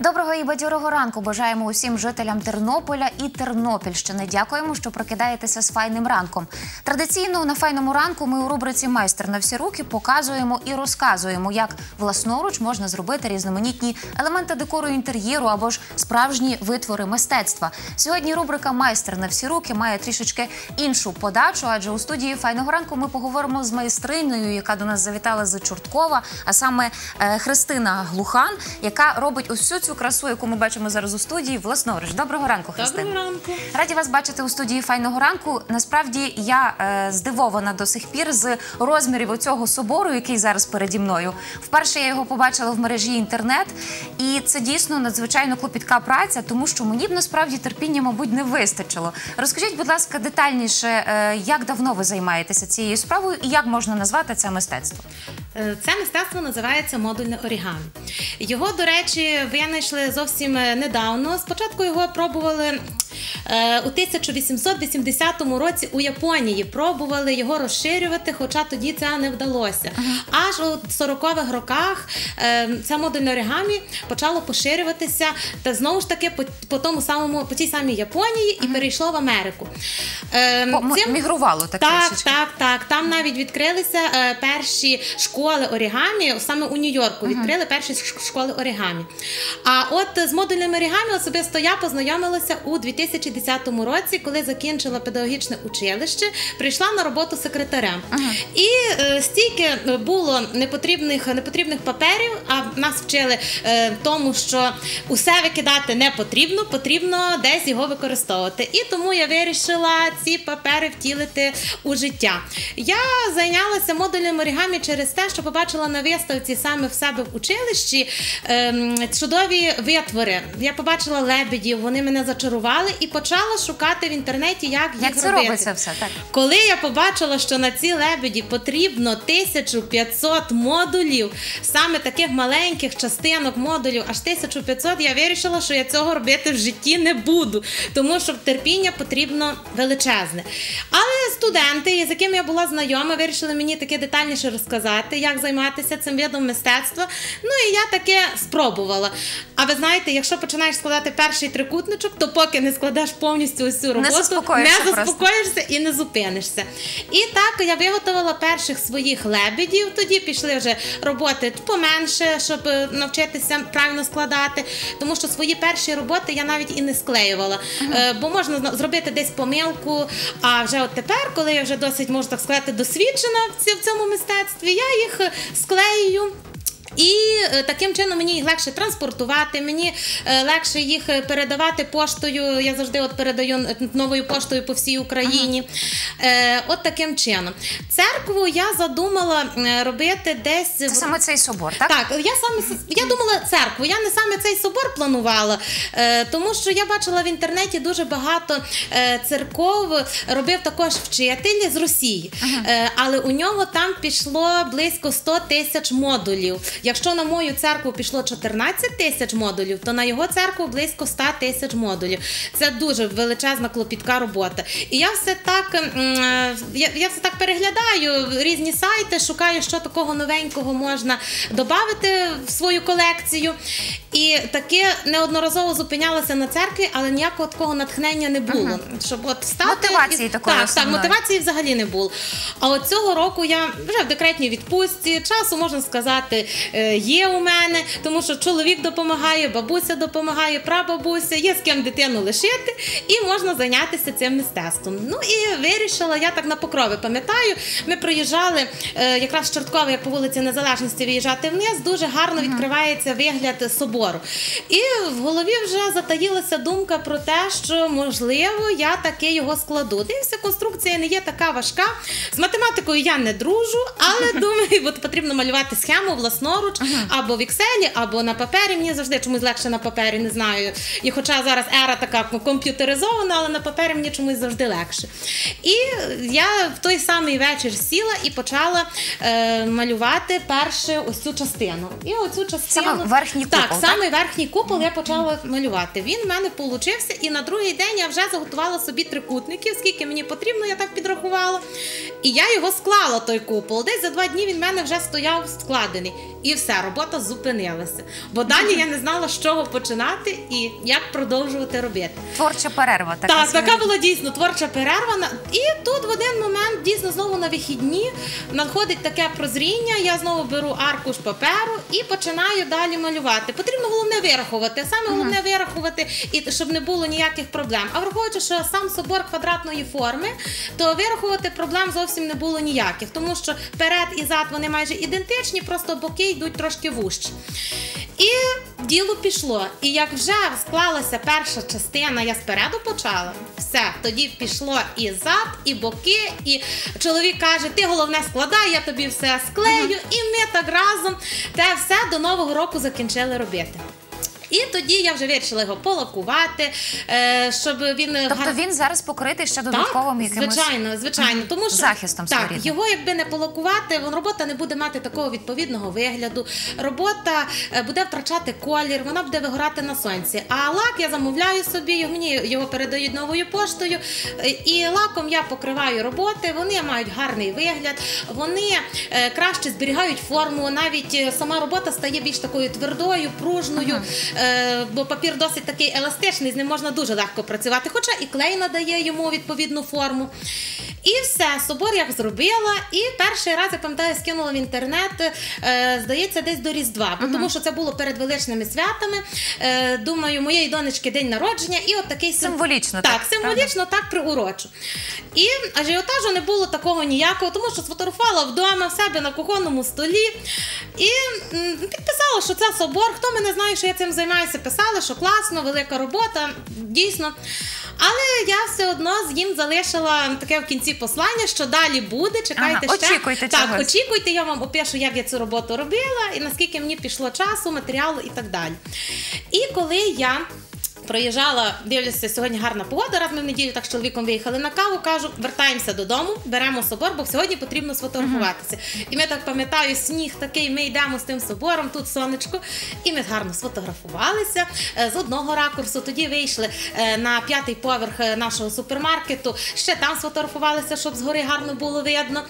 Доброго і бадьорого ранку бажаємо усім жителям Тернополя і Тернопільщини. Дякуємо, що прокидаєтеся з файним ранком. Традиційно на файному ранку ми у рубриці Майстер на всі руки показуємо і розказуємо, як власноруч можна зробити різноманітні елементи декору інтер'єру або ж справжні витвори мистецтва. Сьогодні рубрика Майстер на всі руки має трішечки іншу подачу, адже у студії файного ранку ми поговоримо з майстриною, яка до нас завітала з Чорткова, а саме е, Христина Глухан, яка робить всю цю красу, яку ми бачимо зараз у студії, власноруч. Доброго ранку, Христина. Доброго ранку. Раді вас бачити у студії файного ранку. Насправді я е, здивована до сих пір з розмірів оцього собору, який зараз переді мною. Вперше я його побачила в мережі інтернет, і це дійсно надзвичайно клопітка праця, тому що мені б насправді терпіння, мабуть, не вистачило. Розкажіть, будь ласка, детальніше, е, як давно ви займаєтеся цією справою і як можна назвати це мистецтво? Е, Це мистецтво називається модульне орігамі. Його, до речі, винайшли зовсім е, недавно. Спочатку його пробували у 1880 році у Японії. Пробували його розширювати, хоча тоді це не вдалося. Аж у 40-х роках е, це модульне орігамі почало поширюватися та знову ж таки по, тому самому по тій самій Японії і перейшло в Америку. Е, цим- Мігрувало так, так, трішечки. так, так. Там навіть відкрилися е, перші школи орігамі, саме у Нью-Йорку відкрили перші школи орігамі. А от з модульним орігамі особисто я познайомилася у 2010 році, коли закінчила педагогічне училище, прийшла на роботу секретарем. І е, стільки було непотрібних, непотрібних паперів, а нас вчили е, тому, що усе викидати не потрібно, потрібно десь його використовувати. І тому я вирішила ці папери втілити у життя. Я зайнялася модульним орігамі через те, що побачила на виставці саме в себе в училищі ем, чудові витвори. Я побачила лебедів, вони мене зачарували і почала шукати в інтернеті, як їх Як це робити. робиться все? Так. Коли я побачила, що на ці лебеді потрібно 1500 модулів, саме таких маленьких частинок модулів, аж 1500, я вирішила, що я цього робити в житті не буду, тому що терпіння потрібно величезне. Але студенти, з якими я була знайома, вирішили мені таке детальніше розказати, як займатися цим видом мистецтва. Ну і я таке спробувала. А ви знаєте, якщо починаєш складати перший трикутничок, то поки не складеш повністю цю роботу, заспокоїшся не просто. заспокоїшся і не зупинишся. І так я виготовила перших своїх лебедів. Тоді пішли вже роботи поменше, щоб е, навчитися правильно складати. Тому що свої перші роботи я навіть і не склеювала. Е, Бо можна зробити десь помилку. А вже от тепер, коли я вже досить можна так сказати, досвідчена в цьому мистецтві, я їх е, склею. І е, таким чином мені їх легше транспортувати, мені е, легше їх е, передавати поштою. Я завжди от передаю новою поштою по всій Україні. Е, от таким чином. Церкву я задумала робити десь Це саме цей собор, так? так, я саме я думала церкву. Я не саме цей собор планувала, тому що я бачила в інтернеті дуже багато церков. Робив також вчитель з Росії, е, але у нього там пішло близько 100 тисяч модулів. Якщо на мою церкву пішло 14 тисяч модулів, то на його церкву близько 100 тисяч модулів. Це дуже величезна клопітка робота. І я все так е, я, я все так переглядаю різні сайти, шукаю, що такого новенького можна додати в свою колекцію. І таке неодноразово зупинялася на церкві, але ніякого такого натхнення не було. Щоб от стати Мотивації і- такої так, так, мотивації взагалі не було. А от цього року я вже в декретній відпустці, часу можна сказати, є у мене, тому що чоловік допомагає, бабуся допомагає, прабабуся, є з ким дитину лишити, і можна зайнятися цим мистецтвом. Ну і вирішила, я так на покрови пам'ятаю. Ми проїжджали е, якраз з Чорткова, як по вулиці Незалежності виїжджати вниз, дуже гарно відкривається вигляд собору. І в голові вже затаїлася думка про те, що можливо я таки його складу. Дивіться, конструкція не є така важка. З математикою я не дружу, але думаю, от потрібно малювати схему власноруч або в Excel, або на папері. Мені завжди чомусь легше на папері, не знаю. І хоча зараз ера така комп'ютеризована, але на папері мені чомусь завжди легше. І я в той самий вечір сіла і почала е, малювати перше ось цю частину. І оцю частину Саме верхній так, купол, так? саме верхній купол я почала малювати. Він в мене получився, і на другий день я вже заготувала собі трикутників, скільки мені потрібно, я так підрахувала. І я його склала, той купол. Десь за два дні він в мене вже стояв складений. І все, робота зупинилася. Бо далі я не знала, з чого починати і як продовжувати робити. Творча перерва. Така Так, така була дійсно творча перерва. І тут в один момент дійсно знову на вихідні надходить таке прозріння. Я знову беру аркуш паперу і починаю далі малювати. Потрібно головне вирахувати. Саме головне вирахувати, і щоб не було ніяких проблем. А враховуючи, що сам собор квадратної форми, то вирахувати проблем зовсім не було ніяких, тому що перед і зад вони майже ідентичні, просто боки йдуть трошки вужче. І діло пішло. І як вже склалася перша частина, я спереду почала. Все, тоді пішло і зад, і боки, і чоловік каже: ти головне складай, я тобі все склею, і ми так разом те все до нового року закінчили робити. І тоді я вже вирішила його полакувати, е, щоб він Тобто гар- він зараз покритий ще додатковим так, якимось звичайно, звичайно, тому що захистом так, своєрідним. його якби не полакувати, робота не буде мати такого відповідного вигляду. Робота е, буде втрачати колір, вона буде вигорати на сонці. А лак я замовляю собі, мені його передають новою поштою. е, І лаком я покриваю роботи. Вони мають гарний вигляд, вони краще зберігають форму. Навіть сама робота стає більш такою твердою, пружною, е, бо папір досить такий еластичний, з ним можна дуже легко працювати. Хоча і клей надає йому відповідну форму. І все, собор як зробила. І перший раз, я пам'ятаю, скинула в інтернет, е, здається, десь до Різдва, бо тому що це було перед величними святами. Е, думаю, моєї донечки день народження, і от такий сим- Символічно, Так, так, символічно так приурочу. І ажіотажу не було такого ніякого, тому що сфотографувала вдома в себе на кухонному столі і підписала, що це собор. Хто мене знає, що я цим займаюся, писали, що класно, велика робота, дійсно. Але я все одно з їм залишила таке в кінці послання, що далі буде. Чекайте Ага, ще. очікуйте так, чогось. очікуйте, я вам опишу, як я цю роботу робила, і наскільки мені пішло часу, матеріалу і так далі. І коли я. Проїжджала, дивлюся, сьогодні гарна погода. Раз ми в неділю так з чоловіком виїхали на каву. Кажу, вертаємося додому, беремо собор, бо сьогодні потрібно сфотографуватися. І ми так пам'ятаю, сніг такий. Ми йдемо з тим собором, тут сонечко, і ми гарно сфотографувалися е, з одного ракурсу. Тоді вийшли е, на п'ятий поверх е, нашого супермаркету. Ще там сфотографувалися, щоб згори гарно було видно.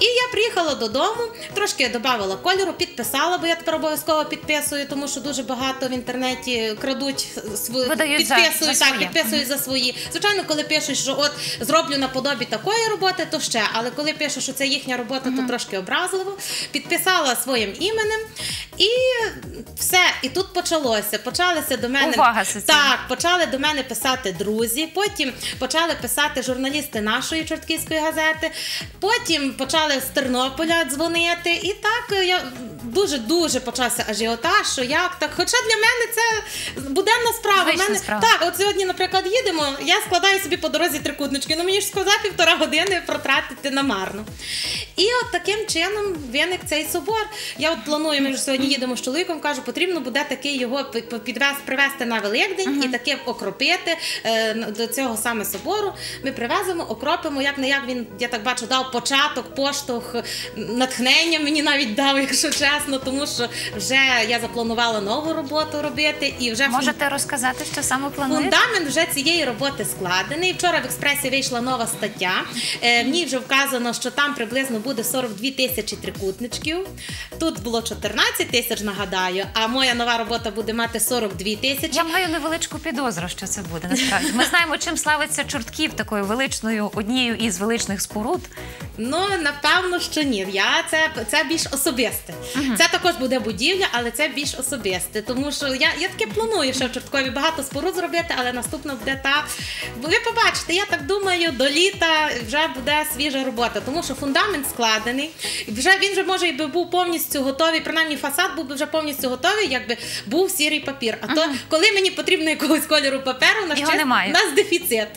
І я приїхала додому, трошки додавала кольору, підписала, бо я тепер обов'язково підписую, тому що дуже багато в інтернеті крадуть свої Видають підписують, за так, своє. підписують за свої. Звичайно, коли пишуть, що от зроблю наподобі такої роботи, то ще. Але коли пишуть, що це їхня робота, то трошки образливо. Підписала своїм іменем і все. І тут почалося. Почалися до мене Увага так, почали до мене писати друзі. Потім почали писати журналісти нашої чортківської газети. Потім почали з Тернополя дзвонити. І так я дуже дуже почався ажіотаж. Що як так? Хоча для мене це буденна справа. Звична мене справа. так, от сьогодні, наприклад, їдемо. Я складаю собі по дорозі трикутнички. Ну мені ж сказати півтора години протратити намарно. І от таким чином виник цей собор. Я от планую, ми вже сьогодні їдемо з чоловіком. Кажу, потрібно буде такий його підвез, привезти на Великдень і таке окропити е, до цього саме собору. Ми привеземо, окропимо. Як не як він, я так бачу, дав початок, поштовх, натхнення мені навіть дав, якщо чесно, тому що вже я запланувала нову роботу робити і вже Можете розказати, що саме плануєте? Фундамент вже цієї роботи складений. Вчора в експресі вийшла нова стаття. Е, В ній вже вказано, що там приблизно буде 42 тисячі трикутничків. Тут було 14 тисяч, нагадаю, а моя нова робота буде мати 42 тисячі. Я маю невеличку підозру, що це буде насправді. Ми знаємо, чим славиться чортків такою величною однією із величних споруд. Ну напевно, що ні. Я це, це більш особисте. Це також буде будівля, але це більш особисте. Тому що я, я таке планую ще в Чорткові багато споруд зробити, але наступна буде та. Бо ви побачите, я так думаю, до літа вже буде свіжа робота, тому що фундамент складений. Вже він вже може би був повністю готовий. Принаймні фасад був би вже повністю готовий, якби був сірий папір. А то коли мені потрібно якогось кольору паперу, на немає. нас дефіцит.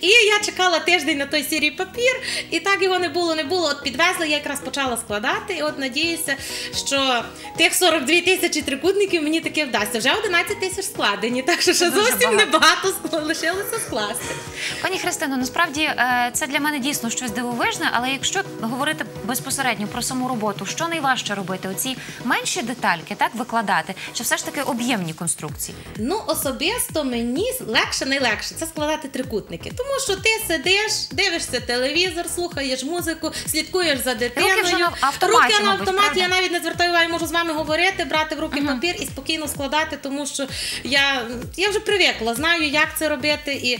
І я чекала тиждень на той сірий папір, і так його не було, не було. От підвезли, я якраз почала складати. І от надіюся, що тих 42 тисячі трикутників мені таки вдасться. Вже 11 тисяч складені, так що ще зовсім небагато лишилося скласти. Пані Христино, насправді е, це для мене дійсно щось дивовижне, але якщо говорити безпосередньо про саму роботу, що найважче робити? Оці менші детальки, так викладати, чи все ж таки об'ємні конструкції? Ну, особисто мені легше, найлегше це складати трикутники. Тому що ти сидиш, дивишся телевізор, слухаєш музику, слідкуєш за дитиною. Руки вже на автоматі, Руки на автоматі, я навіть не звертаю заспокоюваю, можу з вами говорити, брати в руки папір і спокійно складати, тому що я, я вже привикла, знаю, як це робити. І...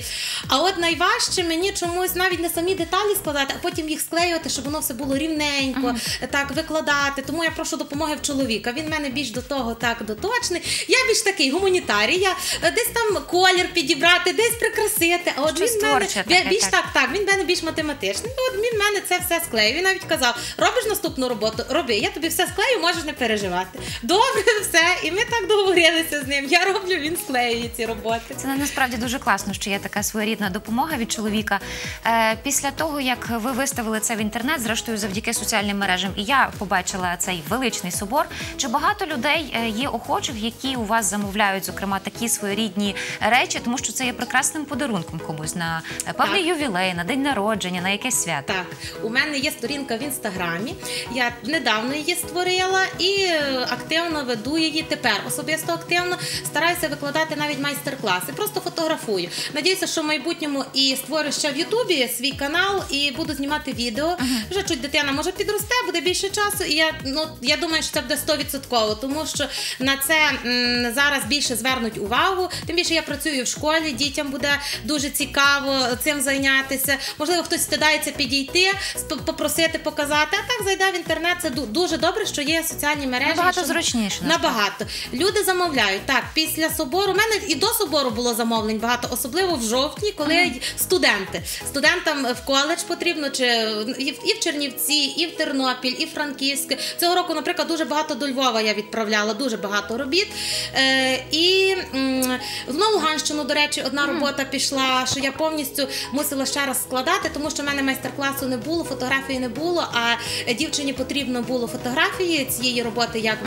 А от найважче мені чомусь навіть не самі деталі складати, а потім їх склеювати, щоб воно все було рівненько, так викладати. Тому я прошу допомоги в чоловіка. Він в мене більш до того так доточний. Я більш такий гуманітарій. Я е, десь там колір підібрати, десь прикрасити. А от Щось він мене таке, більш так. так, так, він в мене більш математичний. От він в мене це все склеїв. Він навіть казав: робиш наступну роботу, роби. Я тобі все склею, можеш не переживати. Добре, все. І ми так договорилися з ним. Я роблю, він склеює ці роботи. Це насправді дуже класно, що є така своєрідна допомога від чоловіка. Е, після того, як ви виставили це в інтернет, зрештою завдяки соціальним мережам, і я побачила цей величний собор. Чи багато людей е, є охочих, які у вас замовляють, зокрема, такі своєрідні речі, тому що це є прекрасним подарунком комусь на е, певний Так. ювілей, на день народження, на якесь свято. Так, у мене є сторінка в інстаграмі. Я недавно її створила і е, активно веду її тепер. Особисто активно стараюся викладати навіть майстер-класи. Просто фотографую. Надіюся, що в майбутньому і створю ще в Ютубі свій канал і буду знімати відео. Вже чуть дитина може підросте, буде більше часу. І я ну я думаю, що це буде 100%, тому що на це м, зараз більше звернуть увагу. Тим більше я працюю в школі, дітям буде дуже цікаво цим зайнятися. Можливо, хтось стидається підійти, попросити показати. А так зайде в інтернет. Це дуже добре, що є соціальні мережі. Набагато що- зручніше. Набагато. Люди замовляють. Так, після собору. У мене і до собору було замовлень багато, особливо в жовтні, коли студенти. Студентам в коледж потрібно, чи і в, Чернівці, і в Тернопіль, і в Франківськ. Цього року, наприклад, дуже багато до Львова я відправляла, дуже багато робіт. Е, і на Луганщину, до речі, одна робота пішла, що я повністю мусила ще раз складати, тому що в мене майстер-класу не було, фотографії не було. А дівчині потрібно було фотографії цієї роботи, як,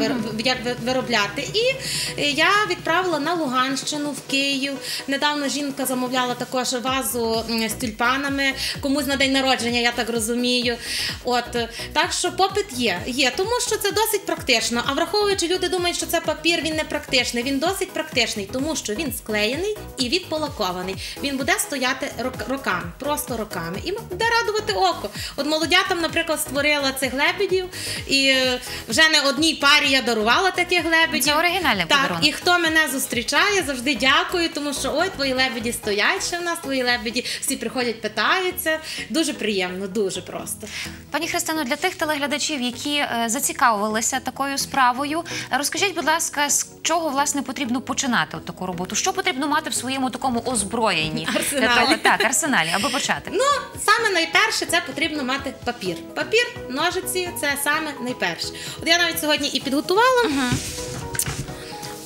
як виробляти. І е, я відправила на Луганщину, в Київ. Недавно жінка замовляла також вазу з тюльпанами, комусь на день народження, я так розумію. От так що попит є, є, тому що це досить практично. А враховуючи, люди думають, що це папір, він не практичний. Він досить практичний, тому що він склеєний і відполакований. Він буде стояти рок- роками, просто роками, і буде радувати око. От молодятам, наприклад, створила цих лебедів, і е, вже не одній парі я дарувала таких лебедів. Це оригінальний так, подарунок. і хто мене зустрічає, завжди дякую, тому що ой, твої лебеді стоять ще в нас, твої лебеді всі приходять, питаються. Дуже приємно, дуже просто. Пані Христино, для тих телеглядачів, які е, зацікавилися такою справою, розкажіть, будь ласка, з чого власне потрібно починати от таку роботу? Що потрібно мати в своєму такому озброєнні? Арсеналі. Так, арсеналі, аби почати. Ну, саме найперше це потрібно мати папір. Папір, ножиці це саме найперше. Я навіть сьогодні і підготувала.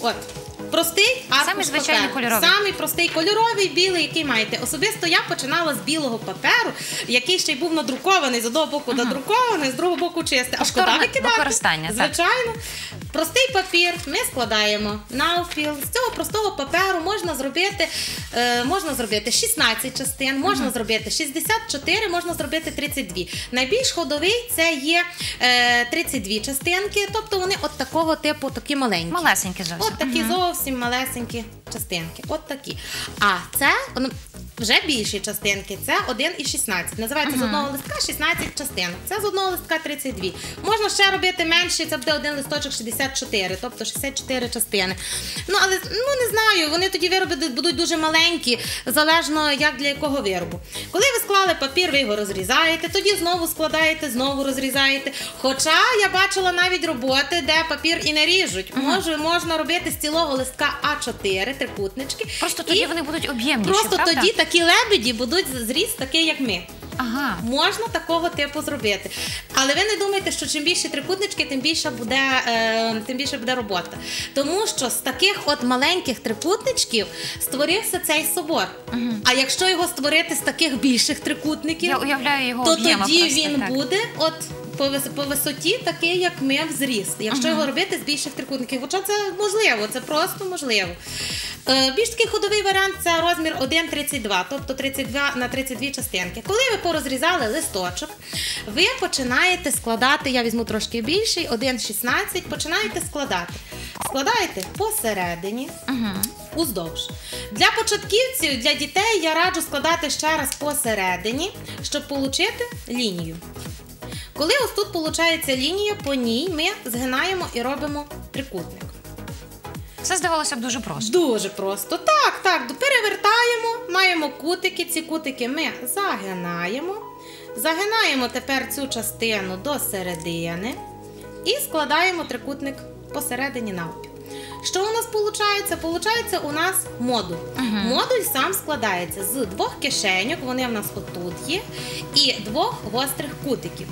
От. Простий аркуш Самий звичайний паперу. кольоровий. Самий простий кольоровий, білий, який маєте. Особисто я починала з білого паперу, який ще й був надрукований з одного боку надрукований, з другого боку чистий. А шкода Повторне викидати. використання, так. Звичайно. Простий папір ми складаємо навпіл. З цього простого паперу можна зробити, е, можна зробити 16 частин, можна зробити 64, можна зробити 32. Найбільш ходовий це є е, 32 частинки, тобто вони от такого типу, такі маленькі. Малесенькі зовсім. От такі зовсім малесенькі частинки. От такі. А це ну, вже більші частинки. Це 1 і 16. Називається з одного листка 16 частинок. Це з одного листка 32. Можна ще робити менші, це буде один листочок 64, тобто 64 частини. Ну, але ну не знаю, вони тоді вироби будуть дуже маленькі, залежно як для якого виробу. Коли ви склали папір, ви його розрізаєте, тоді знову складаєте, знову розрізаєте. Хоча я бачила навіть роботи, де папір і не ріжуть. Може, можна робити з цілого листка А4, трикутнички. Просто тоді І вони будуть об'ємніші, Просто правда? тоді такі лебеді будуть зріст такий, як ми. Ага. Можна такого типу зробити. Але ви не думайте, що чим більше трикутнички, тим більше буде, е, тим більше буде робота. Тому що з таких от маленьких трикутничків створився цей собор. А якщо його створити з таких більших трикутників, Я уявляю його то тоді просто, він так. буде от по, по висоті такий, як ми в зріст. Якщо його робити з більших трикутників, хоча це можливо, це просто можливо. Е, більш такий ходовий варіант це розмір 1,32, тобто 32 на 32 частинки. Коли ви порозрізали листочок, ви починаєте складати, я візьму трошки більший, 1,16, починаєте складати. Складаєте посередині, уздовж. Для початківців, для дітей я раджу складати ще раз посередині, щоб отримати лінію. Коли ось тут виходить лінія, по ній ми згинаємо і робимо трикутник. Все здавалося б дуже просто. Дуже просто. Так, так, перевертаємо, маємо кутики. Ці кутики ми загинаємо. Загинаємо тепер цю частину до середини і складаємо трикутник посередині навпіл. Що у нас виходить? Получається у нас модуль. Модуль сам складається з двох кишеньок, вони в нас отут є, і двох гострих кутиків.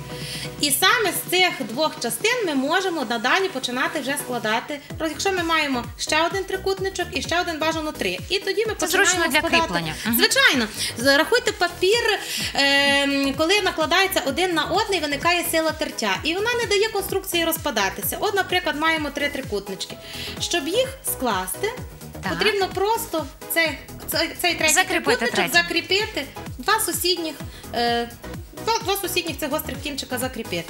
І саме з цих двох частин ми можемо надалі починати вже складати. Якщо ми маємо ще один трикутничок і ще один бажано три. І тоді ми Це починаємо для складати. кріплення. Мгм. Звичайно, рахуйте папір, ем, коли накладається один на одний, виникає сила тертя, і вона не дає конструкції розпадатися. От, наприклад, маємо три трикутнички. Щоб їх скласти, Так. потрібно просто цей, цей, цей третій Закріпити трикутничок третій. закріпити, два сусідніх. Е, Два, два сусідніх цих гострих кінчика закріпити.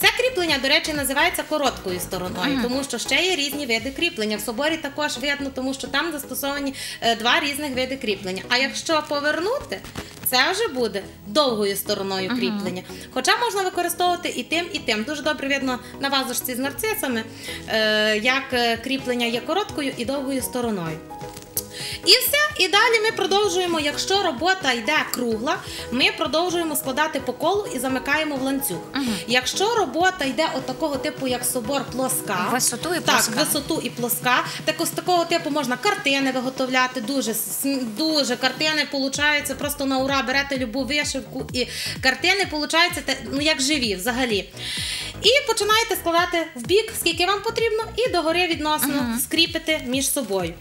Це кріплення, до речі, називається короткою стороною, Мгм. тому що ще є різні види кріплення. В соборі також видно, тому що там застосовані е, два різних види кріплення. А якщо повернути, це вже буде довгою стороною кріплення. Хоча можна використовувати і тим, і тим. Дуже добре видно на вазочці з нарцисами, е, як е, кріплення є короткою і довгою стороною. І все, і далі ми продовжуємо. Якщо робота йде кругла, ми продовжуємо складати по колу і замикаємо в ланцюг. Мгм. Якщо робота йде от такого типу, як собор плоска, Висоту і так, висоту і плоска. Так ось такого типу можна картини виготовляти. Дуже дуже картини получаються просто на ура. Берете любу вишивку і картини получаються ну як живі взагалі. І починаєте складати в бік, скільки вам потрібно, і догори відносно скріпити між собою.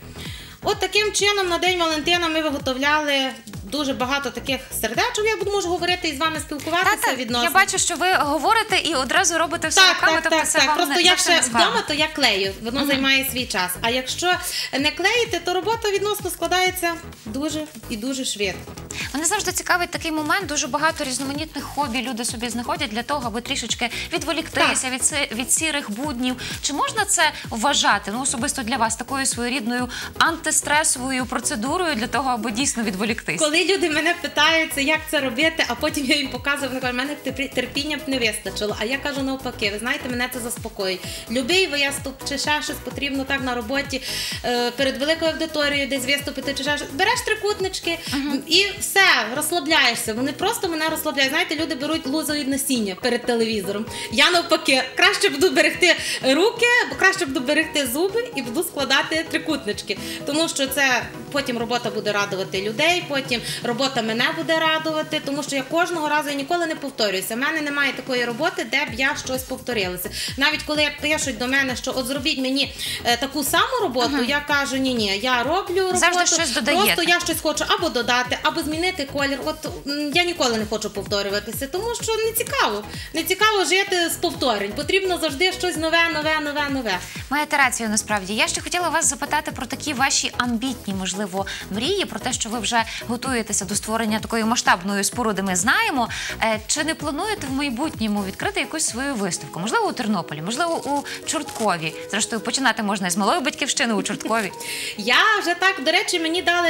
От таким чином на День Валентина ми виготовляли дуже багато таких сердечок. Я буду можу говорити і з вами спілкуватися Та, так, відносно. я бачу, що ви говорите і одразу робите все Так, руками, так, тобто так, так. вам Просто не я ще вдома, то я клею, воно займає свій час. А якщо не клеїти, то робота відносно складається дуже і дуже швидко. Мене завжди цікавить такий момент. Дуже багато різноманітних хобі люди собі знаходять для того, аби трішечки відволіктися від, си- від сірих буднів. Чи можна це вважати? Ну особисто для вас такою своєрідною антистресовою процедурою для того, аби дійсно відволіктись? Коли люди мене питаються, як це робити, а потім я їм показую, вони кажуть, мене терпі- терпіння б не вистачило. А я кажу навпаки, ви знаєте, мене це заспокоює. Любий виступ чи ще щось потрібно так на роботі е, перед великою аудиторією, десь виступити, чи ще щось. береш трикутнички і все, розслабляєшся. Вони просто мене розслабляють. Знаєте, люди беруть лузові насіння перед телевізором. Я навпаки, краще буду берегти руки, краще буду берегти зуби і буду складати трикутнички. Тому що це потім робота буде радувати людей, потім робота мене буде радувати, тому що я кожного разу я ніколи не повторююся. У мене немає такої роботи, де б я щось повторилася. Навіть коли пишуть до мене, що от зробіть мені е, таку саму роботу, я кажу: ні, ні, я роблю роботу. Завжди щось додаєте. Просто я щось хочу або додати, або змінити колір. От я ніколи не хочу повторюватися, тому що не цікаво. Не цікаво жити з повторень. Потрібно завжди щось нове, нове, нове, нове. Маєте рацію насправді. Я ще хотіла вас запитати про такі ваші амбітні, можливо, мрії, про те, що ви вже готуєтеся до створення такої масштабної споруди. Ми знаємо. Е, Чи не плануєте в майбутньому відкрити якусь свою виставку? Можливо, у Тернополі, можливо, у Чорткові. Зрештою, починати можна з малої батьківщини у Чорткові. Я вже так, до речі, мені дали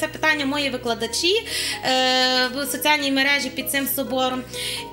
це питання мої викладачі е, в соціальній мережі під цим собором.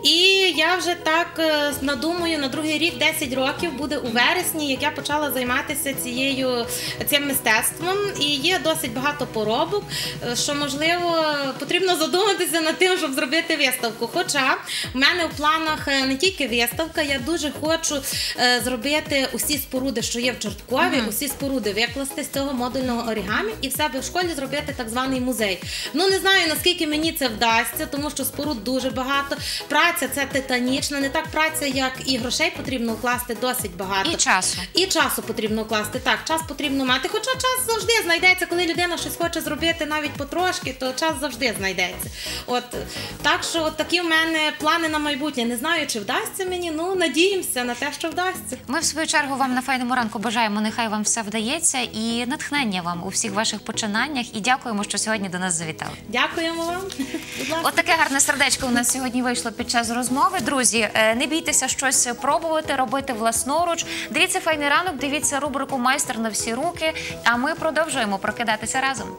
І я вже так е, надумаю на другий рік, 10 років буде у вересні, як я почала займатися цією цим мистецтвом. І є досить багато поробок, е, що можливо потрібно задуматися над тим, щоб зробити виставку. Хоча в мене в планах е, не тільки виставка, я дуже хочу е, зробити усі споруди, що є в Чорткові, усі споруди викласти з цього модульного орігамі і в себе в школі зробити так званий музей. Ну не знаю наскільки мені це вдасться, тому що споруд дуже багато. Праця це титанічна, не так праця, як і грошей потрібно вкласти досить багато. І часу. І часу потрібно класти. Так, час потрібно мати. Хоча час завжди знайдеться, коли людина щось хоче зробити навіть потрошки, то час завжди знайдеться. От так що от такі в мене плани на майбутнє. Не знаю, чи вдасться мені. Ну надіємося на те, що вдасться. Ми в свою чергу вам на файному ранку бажаємо. Нехай вам все вдається і натхнення вам у всіх ваших починаннях. І дякуємо, що сьогодні до нас завітали. Дякуємо вам. От таке гарне сердечко у нас сьогодні вийшло під час розмови. Друзі, е, не бійтеся щось пробувати, робити власноруч. Дивіться файний ранок, дивіться рубрику Майстер на всі руки. А ми продовжуємо прокидатися разом.